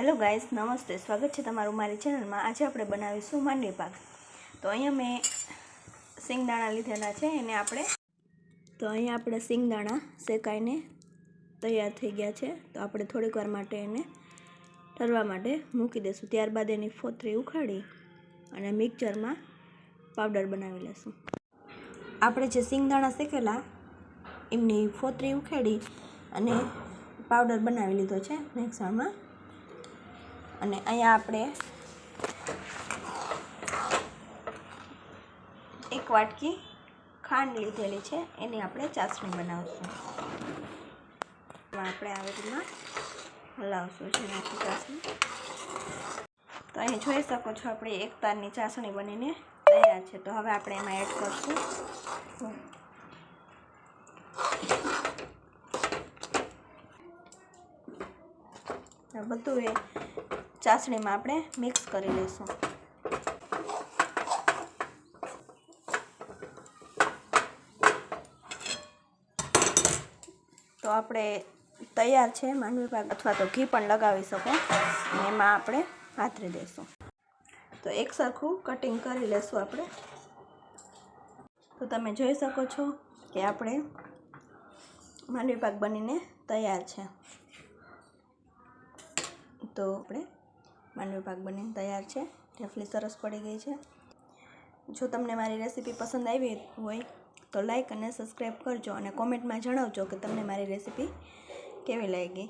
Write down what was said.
Hello guys નમસ્તે. સ્વાગત છે તમારું મારી ચેનલમાં. આજે આપણે બનાવીશું માંડવી પાક. તો અહીંયા મેં સિંગદાણા લીધેલા છે, એને આપણે તો અહીંયા આપણે સિંગદાણા શેકાઈને તૈયાર થઈ ગયા છે. તો આપણે થોડીક વાર માટે એને ઠરવા માટે મૂકી દઈશું. ત્યારબાદ એની ફોતરી ઉખાડી અને મિક્સરમાં પાવડર બનાવી લઈશું આપણે જે સિંગદાણા શેકેલા, એમની ફોતરી ઉખેડી અને પાવડર બનાવી લીધો છે. મિક્સરમાં અને અહીંયા આપણે એક વાટકી ખાંડ લીધેલી છે, એની આપણે ચાસણી બનાવશું. આપણે આવી રીતના હલાવશું જેનાથી ચાસણી. તો અહીં જોઈ શકો છો આપણે એક તારની ચાસણી બનીને તૈયાર છે. તો હવે આપણે એમાં એડ કરશું. બધું એ ચાસણીમાં આપણે મિક્સ કરી લઈશું. તો આપણે તૈયાર છે માંડવી પાક અથવા તો ઘી પણ લગાવી શકો. એમાં આપણે પાથરી દઈશું. તો એક સરખું કટિંગ કરી લેશું આપણે. તો તમે જોઈ શકો છો કે આપણે માંડવી પાક બનીને તૈયાર છે. તો આપણે માંડવી પાક બનીને તૈયાર છે. ઢેફલી સરસ પડી ગઈ છે. જો તમને મારી રેસીપી પસંદ આવી હોય તો લાઈક અને સબસ્ક્રાઈબ કરજો અને કોમેન્ટમાં જણાવજો કે તમને મારી રેસીપી કેવી લાગી.